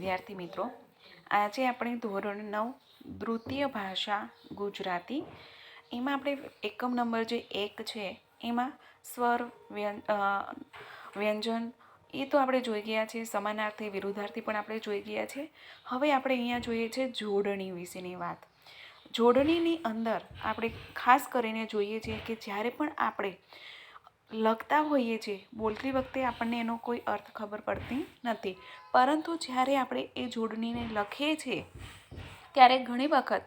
વિદ્યાર્થી મિત્રો, આજે આપણે ધોરણ નવ, દ્વિતીય ભાષા ગુજરાતી. એમાં આપણે એકમ નંબર જે એક છે, એમાં સ્વર, વ્યં વ્યંજન, એ તો આપણે જોઈ ગયા છે સમાનાર્થી, વિરુદ્ધાર્થી પણ આપણે જોઈ ગયા છે. હવે આપણે અહીંયા જોઈએ છે જોડણી વિશેની વાત. જોડણીની અંદર આપણે ખાસ કરીને જોઈએ છીએ કે જ્યારે પણ આપણે લખતા હોઈએ છીએ. બોલતી વખતે આપણને એનો કોઈ અર્થ ખબર પડતી નથી. પરંતુ જ્યારે આપણે એ જોડણીને લખીએ છીએ, ત્યારે ઘણી વખત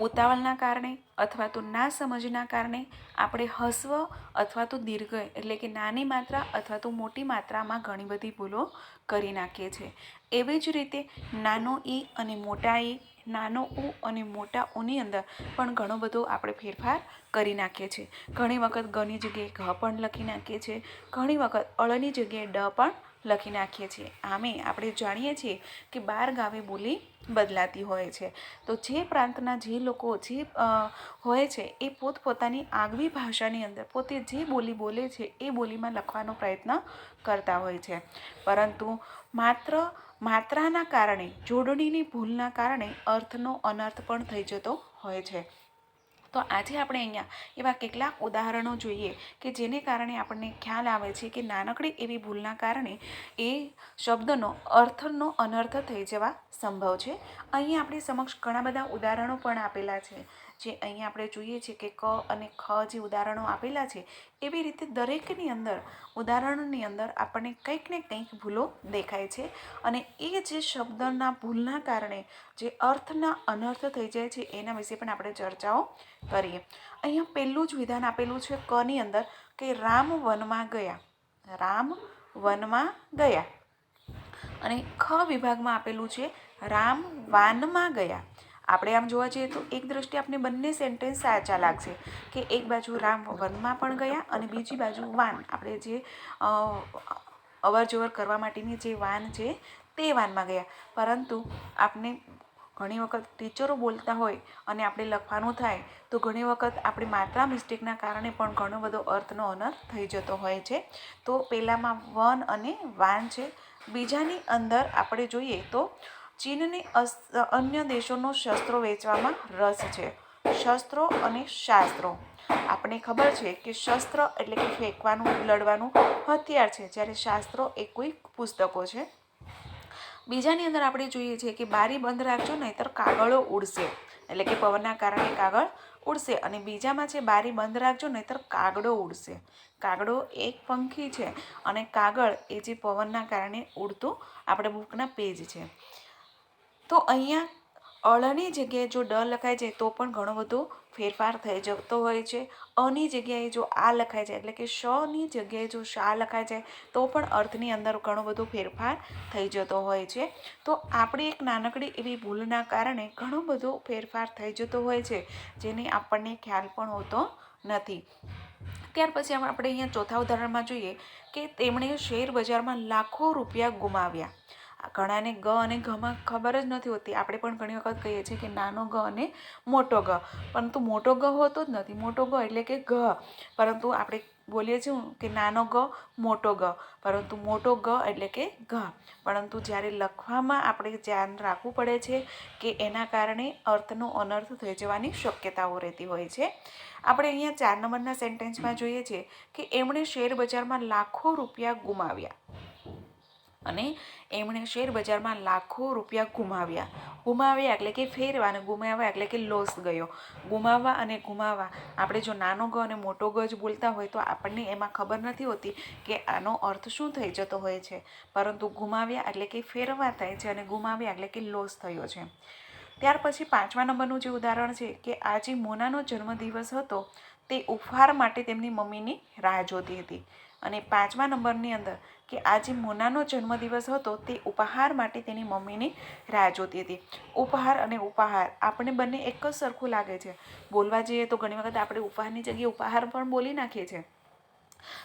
ઉતાવળના કારણે અથવા તો ના સમજના કારણે આપણે હસ્વ અથવા તો દીર્ઘ એટલે કે નાની માત્રા અથવા તો મોટી માત્રામાં ઘણી બધી ભૂલો કરી નાખીએ છીએ. એવી જ રીતે નાનો ઈ અને મોટા ઈ નાનો ઉ અને મોટા ઉની અંદર પણ ઘણો બધો આપણે ફેરફાર કરી નાખીએ છીએ. ઘણી વખત ગની જગ્યાએ ઘ પણ લખી નાખીએ છીએ. ઘણી વખત અળની જગ્યાએ ડ પણ લખી નાખીએ છીએ. આમે આપણે જાણીએ છીએ કે બાર ગાવે બોલી બદલાતી હોય છે. તો જે પ્રાંતના જે લોકો જે હોય છે, એ પોતપોતાની આગવી ભાષાની અંદર પોતે જે બોલી બોલે છે, એ બોલીમાં લખવાનો પ્રયત્ન કરતા હોય છે. પરંતુ માત્ર માત્રાના કારણે, જોડણીની ભૂલના કારણે અર્થનો અનર્થ પણ થઈ જતો હોય છે. તો આજે આપણે અહીંયા એવા કેટલાક ઉદાહરણો જોઈએ કે જેને કારણે આપણને ખ્યાલ આવે છે કે નાનકડી એવી ભૂલના કારણે એ શબ્દનો, અર્થનો અનર્થ થઈ જવા સંભવ છે. અહીં આપણી સમક્ષ ઘણા બધા ઉદાહરણો પણ આપેલા છે. જે અહીંયા આપણે જોઈએ છીએ કે ક અને ખ જે ઉદાહરણો આપેલા છે, એવી રીતે દરેકની અંદર, ઉદાહરણની અંદર આપણને કંઈક ને કંઈક ભૂલો દેખાય છે અને એ જે શબ્દના ભૂલના કારણે જે અર્થના અનર્થ થઈ જાય છે, એના વિશે પણ આપણે ચર્ચાઓ કરીએ. અહીંયા પહેલું જ વિધાન આપેલું છે કની અંદર કે રામ વનમાં ગયા. રામ વનમાં ગયા. અને ખ વિભાગમાં આપેલું છે રામ વાનમાં ગયા. આપણે આમ જોવા જઈએ તો એક દ્રષ્ટિએ આપણે બંને સેન્ટેન્સ સાચા લાગશે કે એક બાજુ રામ વનમાં પણ ગયા અને બીજી બાજુ વાન. આપણે જે અવર જવર કરવા માટેની જે વાન છે તે વાનમાં ગયા. પરંતુ આપણે ઘણી વખત ટીચરો બોલતા હોય અને આપણે લખવાનું થાય, તો ઘણી વખત આપણે માત્રા મિસ્ટેકના કારણે પણ ઘણો બધો અર્થનો અનર્થ થઈ જતો હોય છે. તો પહેલામાં વન અને વાન છે. બીજાની અંદર આપણે જોઈએ તો ચીનને અન્ય દેશોનો શસ્ત્રો વેચવામાં રસ છે. શસ્ત્રો અને શાસ્ત્રો. આપણે ખબર છે કે શસ્ત્ર એટલે કે ફેંકવાનું લડવાનું હથિયાર છે, જ્યારે શાસ્ત્રો એ કોઈ પુસ્તકો છે. બીજાની અંદર આપણે જોઈએ છીએ કે બારી બંધ રાખજો, નહીંતર કાગળો ઉડશે. એટલે કે પવનના કારણે કાગળ ઉડશે. અને બીજામાં છે બારી બંધ રાખજો, નહીંતર કાગડો ઉડશે. કાગડો એક પંખી છે અને કાગળ એ જે પવનના કારણે ઉડતું આપણે બુકના પેજ છે. તો અહીંયા અળની જગ્યાએ જો ડ લખાય છે, તો પણ ઘણો બધો ફેરફાર થઈ જતો હોય છે. અની જગ્યાએ જો આ લખાય છે, એટલે કે શની જગ્યાએ જો શા લખાય છે, તો પણ અર્થની અંદર ઘણો બધો ફેરફાર થઈ જતો હોય છે. તો આપણી એક નાનકડી એવી ભૂલના કારણે ઘણો બધો ફેરફાર થઈ જતો હોય છે, જેની આપણને ખ્યાલ પણ હોતો નથી. ત્યાર પછી આપણે અહીંયા ચોથા ઉદાહરણમાં જોઈએ કે તેમણે શેર બજારમાં લાખો રૂપિયા ગુમાવ્યા. ઘણાને ગ અને ઘમાં ખબર જ નથી હોતી. આપણે પણ ઘણી વખત કહીએ છીએ કે નાનો ગ અને મોટો ગ. પરંતુ મોટો ગ હોતો જ નથી. મોટો ગ એટલે કે ઘ. પરંતુ આપણે બોલીએ છીએ કે નાનો ગ, મોટો ગ. પરંતુ મોટો ગ એટલે કે ઘ. પરંતુ જ્યારે લખવામાં આપણે ધ્યાન રાખવું પડે છે કે એના કારણે અર્થનો અનર્થ થઈ જવાની શક્યતાઓ રહેતી હોય છે. આપણે અહીંયા ચાર નંબરના સેન્ટેન્સમાં જોઈએ છીએ કે એમણે શેર બજારમાં લાખો રૂપિયા ગુમાવ્યા. અને એમણે શેર બજારમાં લાખો રૂપિયા ગુમાવ્યા. ગુમાવ્યા એટલે કે ફેરવા અને ગુમાવ્યા એટલે કે લોસ ગયો. ગુમાવવા અને ગુમાવવા. આપણે જો નાનો ગ અને મોટો ગ જ બોલતા હોય તો આપણને એમાં ખબર નથી હોતી કે આનો અર્થ શું થઈ જતો હોય છે. પરંતુ ગુમાવ્યા એટલે કે ફેરવા થાય છે અને ગુમાવ્યા એટલે કે લોસ થયો છે. ત્યાર પછી પાંચમા નંબરનું જે ઉદાહરણ છે કે આજે મોનાનો જન્મદિવસ હતો, તે ઉપહાર માટે તેમની મમ્મીની રાહ જોતી હતી. અને પાંચમા નંબરની અંદર કે આજે મોનાનો જન્મદિવસ હતો તે ઉપહાર માટે તેની મમ્મીની રાહ જોતી હતી. ઉપહાર અને ઉપહાર આપણે બંને એક જ સરખું લાગે છે. બોલવા જઈએ તો ઘણી વખત આપણે ઉપહારની જગ્યાએ ઉપહાર પણ બોલી નાખીએ છીએ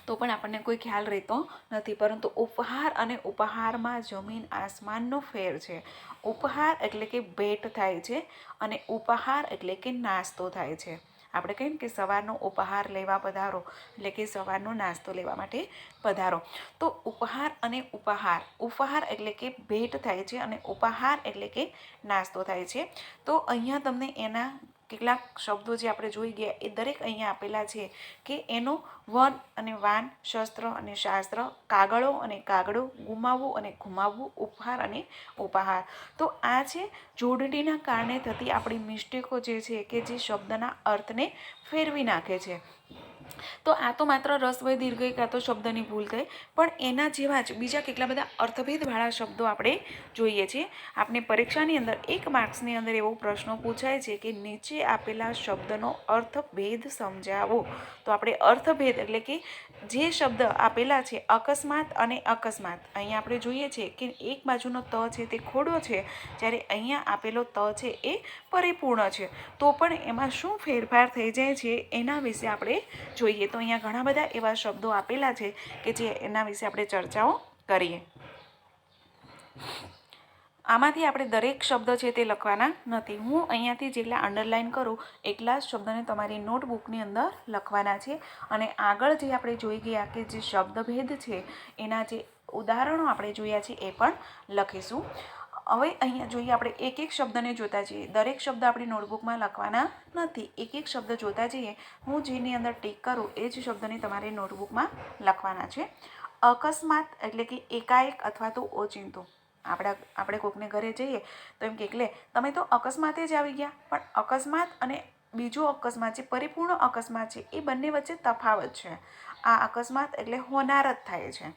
તો પણ આપણને કોઈ ખ્યાલ રહેતો નથી, પરંતુ ઉપહાર અને ઉપહારમાં જમીન આસમાનનો ફેર છે. ઉપહાર એટલે કે ભેટ થાય છે અને ઉપહાર એટલે કે નાસ્તો થાય છે. આપણે કહીએ કે સવારનો ઉપહાર લેવા પધારો, એટલે કે સવારનો નાસ્તો લેવા માટે પધારો. તો ઉપહાર અને ઉપહાર ઉપહાર એટલે કે ભેટ થાય છે અને ઉપહાર એટલે કે નાસ્તો થાય છે. તો અહીંયા તમને એના કેટલાક શબ્દો જે આપણે જોઈ ગયા એ દરેક અહીંયા આપેલા છે કે એનો વન અને વાન શસ્ત્ર અને શાસ્ત્ર, કાગળો અને કાગળો, ગુમાવવું અને ગુમાવવું, ઉપહાર અને ઉપહાર. તો આ છે જોડણીના કારણે થતી આપણી મિસ્ટેકો જે છે કે જે શબ્દના અર્થને ફેરવી નાખે છે. તો આ તો માત્ર રસવય દીર્ઘય કાં તો શબ્દની ભૂલ થઈ. પણ એના જેવા જ બીજા કેટલા બધા અર્થભેદવાળા શબ્દો આપણે જોઈએ છીએ. આપણે પરીક્ષાની અંદર એક માર્ક્સની અંદર એવો પ્રશ્ન પૂછાય છે કે નીચે આપેલા શબ્દનો અર્થભેદ સમજાવો. તો આપણે અર્થભેદ એટલે કે જે શબ્દ આપેલા છે અકસ્માત અને અકસ્માત, અહીંયા આપણે જોઈએ છીએ કે એક બાજુનો ત છે તે ખોડો છે, જ્યારે અહીંયા આપેલો ત છે એ પરિપૂર્ણ છે. તો પણ એમાં શું ફેરફાર થઈ જાય છે એના વિશે આપણે જોઈએ. તો અહીંયા ઘણા બધા એવા શબ્દો આપેલા છે કે જે એના વિશે આપણે ચર્ચાઓ કરીએ. આમાંથી આપણે દરેક શબ્દ છે તે લખવાના નથી. હું અહીંયાથી જેટલા અંડરલાઇન કરું, એટલા શબ્દને તમારી નોટબુકની અંદર લખવાના છે. અને આગળ જે આપણે જોઈ ગયા કે જે શબ્દભેદ છે, એના જે ઉદાહરણો આપણે જોયા છે એ પણ લખીશું. હવે અહીંયા જોઈએ આપણે એક એક શબ્દને જોતા જઈએ. દરેક શબ્દ આપણી નોટબુકમાં લખવાના નથી. એક એક શબ્દ જોતા જઈએ. હું જેની અંદર ટીક કરું, એ જ શબ્દને તમારે નોટબુકમાં લખવાના છે. અકસ્માત એટલે કે એકાએક અથવા તો ઓચિંતો. આપણા આપણે કોકને ઘરે જઈએ તો એમ કે એટલે તમે તો અકસ્માતે જ આવી ગયા. પણ અકસ્માત અને બીજો અકસ્માત જે પરિપૂર્ણ અકસ્માત છે, એ બંને વચ્ચે તફાવત છે. આ અકસ્માત એટલે હોનાર જ થાય છે.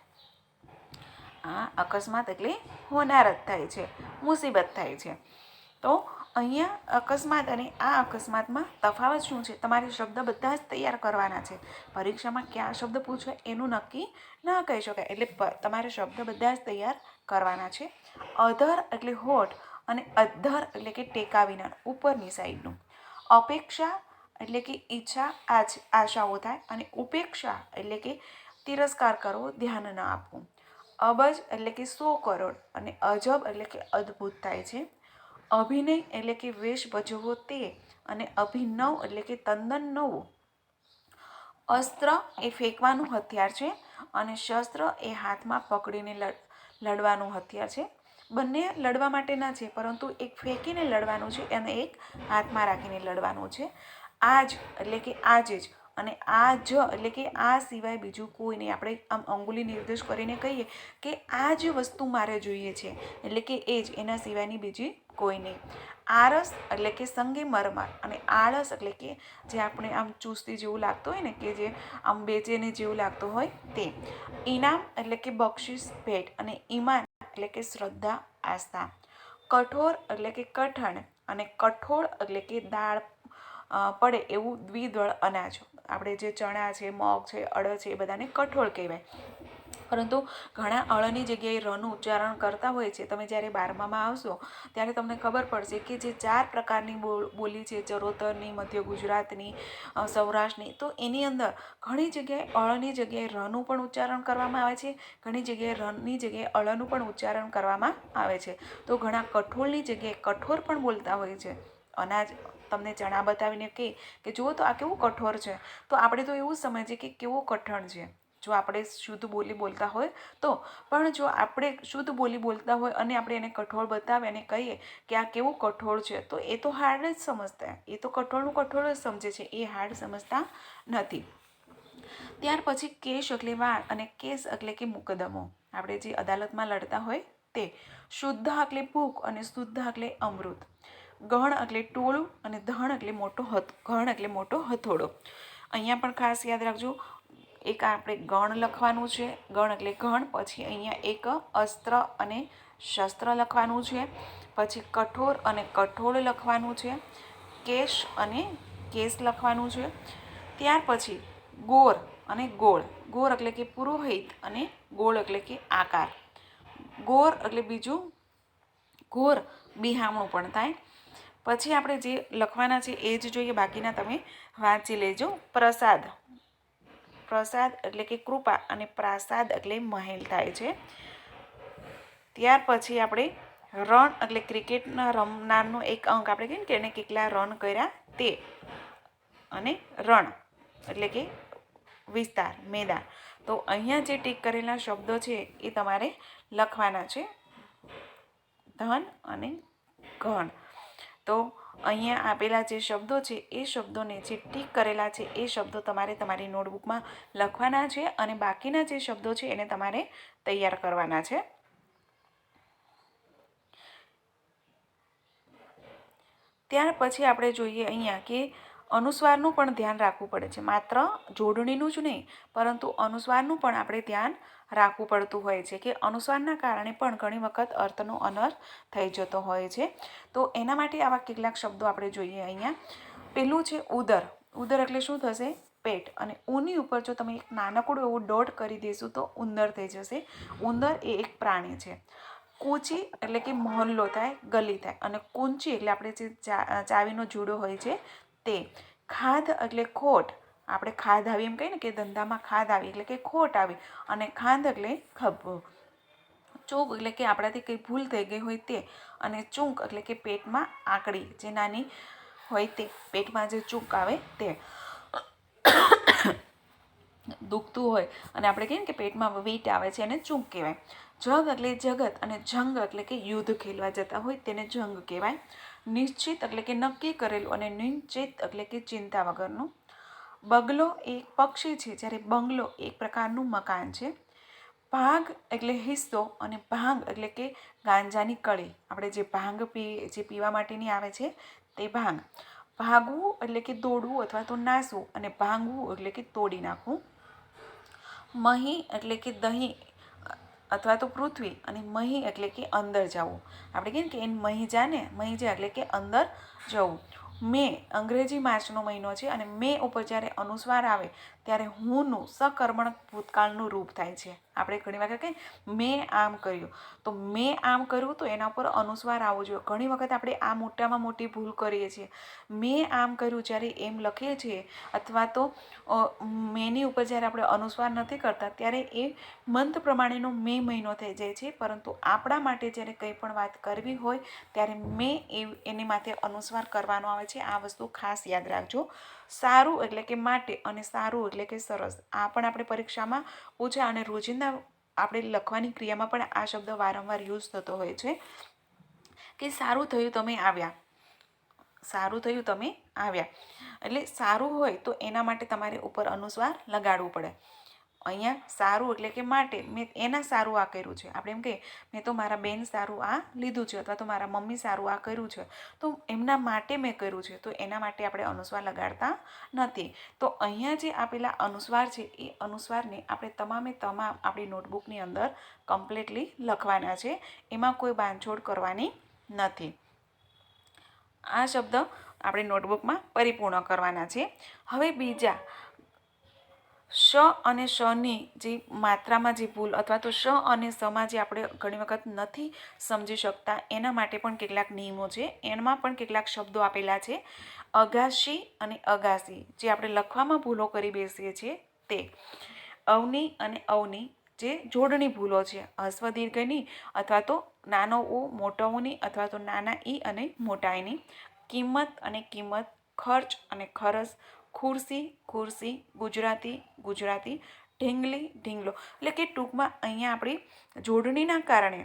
આ અકસ્માત એટલે હોનારત થાય છે, મુસીબત થાય છે. તો અહીંયા અકસ્માત અને આ અકસ્માતમાં તફાવત શું છે? તમારે શબ્દ બધા જ તૈયાર કરવાના છે. પરીક્ષામાં કયા શબ્દ પૂછે, એનું નક્કી ન કહી શકાય. એટલે તમારે શબ્દ બધા જ તૈયાર કરવાના છે. અધર એટલે હોઠ અને અધર એટલે કે ટેકા વિના ઉપરની સાઈડનું. અપેક્ષા એટલે કે ઈચ્છા આશાઓ થાય અને ઉપેક્ષા એટલે કે તિરસ્કાર કરવો, ધ્યાન ન આપવું. અબજ એટલે કે સો કરોડ અને અજબ એટલે કે અદ્ભુત થાય છે. અભિનય એટલે કે વેશ ભજવવો તે અને અભિનવ એટલે કે તદ્દન નવું. અસ્ત્ર એ ફેંકવાનું હથિયાર છે અને શસ્ત્ર એ હાથમાં પકડીને લડવાનું હથિયાર છે. બંને લડવા માટેના છે, પરંતુ એક ફેંકીને લડવાનું છે અને એક હાથમાં રાખીને લડવાનું છે. આજ, એટલે કે આજે જ અને આ જ, એટલે કે આ સિવાય બીજું કોઈ નહીં. આપણે આમ અંગુલી નિર્દેશ કરીને કહીએ કે આ જ વસ્તુ મારે જોઈએ છે. એટલે કે એ જ, એના સિવાયની બીજી કોઈ નહીં. આરસ એટલે કે સંગે મરમાર અને આળસ એટલે કે જે આપણે આમ ચુસ્તી જેવું લાગતું હોય ને, કે જે આમ બેચેને જેવું લાગતું હોય તે. ઇનામ એટલે કે બક્ષિસ, ભેટ અને ઈમાન એટલે કે શ્રદ્ધા, આસ્થા. કઠોર એટલે કે કઠણ અને કઠોળ એટલે કે દાળ પડે એવું દ્વિદળ અનાજ. આપણે જે ચણા છે, મગ છે, અડદ છે, એ બધાને કઠોળ કહેવાય. પરંતુ ઘણા અળની જગ્યાએ રનું ઉચ્ચારણ કરતા હોય છે. તમે જ્યારે બારમામાં આવશો, ત્યારે તમને ખબર પડશે કે જે ચાર પ્રકારની બોલી છે, ચરોતરની, મધ્ય ગુજરાતની સૌરાષ્ટ્રની, તો એની અંદર ઘણી જગ્યાએ અળની જગ્યાએ રનું પણ ઉચ્ચારણ કરવામાં આવે છે. ઘણી જગ્યાએ રનની જગ્યાએ અળનું પણ ઉચ્ચારણ કરવામાં આવે છે. તો ઘણા કઠોળની જગ્યાએ કઠોર પણ બોલતા હોય છે. અનાજ તમને ચણા બતાવીને કહે કે જુઓ તો આ કેવું કઠોર છે. તો આપણે તો એવું સમજીએ કે કેવું કઠણ છે. જો આપણે શુદ્ધ બોલી બોલતા હોય તો, પણ જો આપણે શુદ્ધ બોલી બોલતા હોય અને આપણે એને કઠોળ બતાવે અને કહીએ કે આ કેવું કઠોળ છે, તો એ તો હાર્ડ જ સમજતા. એ તો કઠોળનું કઠોળ જ સમજે છે. એ હાર્ડ સમજતા નથી. ત્યાર પછી કેસ એટલે વાળ અને કેસ એટલે કે મુકદમો આપણે જે અદાલતમાં લડતા હોય તે. શુદ્ધ એટલે ભૂખ અને શુદ્ધ એટલે અમૃત. ગણ એટલે ટોળું અને ધણ એટલે મોટો હથ ગણ એટલે મોટો હથોડો. અહીંયા પણ ખાસ યાદ રાખજો, એક આપણે ગણ લખવાનું છે, ગણ એટલે ગણ પછી અહીંયા એક અસ્ત્ર અને શસ્ત્ર લખવાનું છે, પછી કઠોર અને કઠોળ લખવાનું છે, કેશ અને કેસ લખવાનું છે, ત્યાર પછી ગોર અને ગોળ. ગોર એટલે કે પુરોહિત અને ગોળ એટલે કે આકાર. ગોર એટલે બીજું ઘોર બિહામણું પણ થાય. પછી આપણે જે લખવાના છે એ જ જોઈએ, બાકીના તમે વાંચી લેજો. પ્રસાદ. પ્રસાદ એટલે કે કૃપા અને પ્રાસાદ એટલે મહેલ થાય છે. ત્યાર પછી આપણે રન એટલે ક્રિકેટના રમનારનો એક અંક આપણે કહીએ કે એને કેટલા રન કર્યા તે. અને રણ એટલે કે વિસ્તાર, મેદાન. તો અહીંયા જે ટીક કરેલા શબ્દો છે એ તમારે લખવાના છે. ધન અને ઘણ તો અહીંયા આપેલા જે શબ્દો છે, એ શબ્દોને જે ટીક કરેલા છે, એ શબ્દો તમારે તમારી નોટબુકમાં લખવાના છે અને બાકીના જે શબ્દો છે, એને તમારે તૈયાર કરવાના છે. ત્યાર પછી આપણે જોઈએ અહીંયા કે અનુસ્વારનું પણ ધ્યાન રાખવું પડે છે. માત્ર જોડણીનું જ નહીં, પરંતુ અનુસ્વારનું પણ આપણે ધ્યાન રાખવું પડતું હોય છે કે અનુસ્વારના કારણે પણ ઘણી વખત અર્થનો અનર્થ થઈ જતો હોય છે. તો એના માટે આવા કેટલાક શબ્દો આપણે જોઈએ અહીંયા. પેલું છે ઉદર. ઉદર એટલે શું થશે? પેટ. અને ઊની ઉપર જો તમે એક નાનકડું એવું ડોટ કરી દેશું તો ઉંદર થઈ જશે. ઉંદર એ એક પ્રાણી છે. કૂચી એટલે કે મહોલ્લો થાય, ગલી થાય. અને કુંચી એટલે આપણે જે ચાવીનો જુડો હોય છે તે ખાધ એટલે ખોટ. આપણે ખાધ આવી એમ કહીએ ને કે ધંધામાં ખાધ આવી એટલે કે ખોટ આવી અને ખાંધ એટલે ખભો. ચોક એટલે કે આપણાથી કંઈ ભૂલ થઈ ગઈ હોય તે અને ચૂંક એટલે કે પેટમાં આકડી જે નાની હોય તે પેટમાં જે ચૂંક આવે તે દુખતું હોય અને આપણે કહીએ ને કે પેટમાં વેટ આવે છે એને ચૂંક કહેવાય. જગ એટલે જગત અને જંગ એટલે કે યુદ્ધ ખેલવા જતા હોય તેને જંગ કહેવાય. નિશ્ચિત એટલે કે નક્કી કરેલું અને નિશ્ચિત એટલે કે ચિંતા વગરનું. બગલો એક પક્ષી છે જ્યારે બંગલો એક પ્રકારનું મકાન છે. ભાગ એટલે હિસ્સો અને ભાંગ એટલે કે ગાંજાની કળી. આપણે જે ભાંગ પી, જે પીવા માટેની આવે છે તે ભાંગ. ભાગવું એટલે કે દોડવું અથવા તો નાસવું અને ભાંગવું એટલે કે તોડી નાખવું. મહી એટલે કે દહીં અથવા તો પૃથ્વી અને મહી એટલે કે અંદર જવું. આપણે કહીએ કે એને મહી જાને, મહી જા એટલે કે અંદર જવું. મે અંગ્રેજી માર્ચનો મહિનો છે અને મે ઉપર જ્યારે અનુસ્વાર આવે ત્યારે હુંનું સકર્મણ ભૂતકાળનું રૂપ થાય છે. આપણે ઘણી વખત કહીએ, મેં આમ કર્યું. તો મેં આમ કર્યું તો એના ઉપર અનુસ્વાર આવવો જોઈએ. ઘણી વખત આપણે આ મોટામાં મોટી ભૂલ કરીએ છીએ. મેં આમ કર્યું જ્યારે એમ લખીએ છીએ અથવા તો મેની ઉપર જ્યારે આપણે અનુસ્વાર નથી કરતા ત્યારે એ મંથ પ્રમાણેનો મે મહિનો થઈ જાય છે. પરંતુ આપણા માટે જ્યારે કંઈ પણ વાત કરવી હોય ત્યારે મેં એ એની માથે અનુસ્વાર કરવાનો આવે છે. આ વસ્તુ ખાસ યાદ રાખજો. સારું એટલે કે માટે અને સારું એટલે કે સરસ. આ પણ આપણે પરીક્ષામાં પૂછે અને રોજિંદા આપણે લખવાની ક્રિયામાં પણ આ શબ્દ વારંવાર યુઝ થતો હોય છે કે સારું થયું તમે આવ્યા. સારું થયું તમે આવ્યા. એટલે સારું હોય તો એના માટે તમારે ઉપર અનુસ્વાર લગાડવું પડે. અહીંયા સારું એટલે કે માટે મેં એના સારું આ કર્યું છે. આપણે એમ કહીએ, મેં તો મારા બેન સારું આ લીધું છે અથવા તો મારા મમ્મી સારું આ કર્યું છે. તો એમના માટે મેં કર્યું છે. તો એના માટે આપણે અનુસ્વાર લગાડતા નથી. તો અહીંયા જે આપેલા અનુસ્વાર છે, એ અનુસ્વારને આપણે તમામે તમામ આપણી નોટબુકની અંદર કમ્પ્લીટલી લખવાના છે. એમાં કોઈ બાંધછોડ કરવાની નથી. આ શબ્દ આપણે નોટબુકમાં પરિપૂર્ણ કરવાના છે. હવે બીજા શ અને શની જે માત્રામાં જે ભૂલ અથવા તો શ અને સમાં જે આપણે ઘણી વખત નથી સમજી શકતા, એના માટે પણ કેટલાક નિયમો છે. એમાં પણ કેટલાક શબ્દો આપેલા છે. અગાશી અને અગાસી, જે આપણે લખવામાં ભૂલો કરી બેસીએ છીએ તે. અવની અને અવની, જે જોડણી ભૂલો છે. હસ્વ દીર્ઘની અથવા તો નાનો ઉ, મોટો ઉની અથવા તો નાના ઈ અને મોટા ઈની કિંમત અને કિંમત, ખર્ચ અને ખરસ ખુરશી ખુરશી, ગુજરાતી ગુજરાતી, ઢીંગલી, ઢીંગલો. એટલે કે ટૂંકમાં અહીંયા આપણી જોડણીના કારણે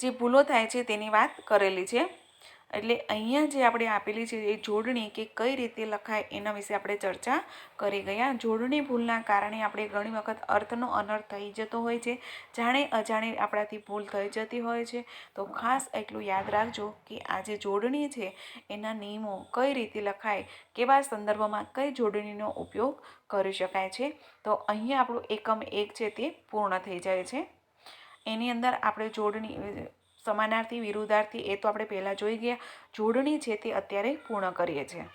જે ભૂલો થાય છે તેની વાત કરેલી છે. એટલે અહીંયા જે આપણે આપેલી છે એ જોડણી કે કઈ રીતે લખાય એના વિશે આપણે ચર્ચા કરી ગયા. જોડણી ભૂલના કારણે આપણે ઘણી વખત અર્થનો અનર્થ થઈ જતો હોય છે. જાણે અજાણે આપણાથી ભૂલ થઈ જતી હોય છે. તો ખાસ એટલું યાદ રાખજો કે આ જે જોડણી છે એના નિયમો કઈ રીતે લખાય, કેવા સંદર્ભમાં કઈ જોડણીનો ઉપયોગ કરી શકાય છે. તો અહીંયા આપણું એકમ એક છે તે પૂર્ણ થઈ જાય છે. એની અંદર આપણે જોડણી સમાનાર્થી, વિરુદ્ધાર્થી, એ તો આપણે પહેલાં જોઈ ગયા. જોડણી છે તે અત્યારે પૂર્ણ કરીએ છીએ.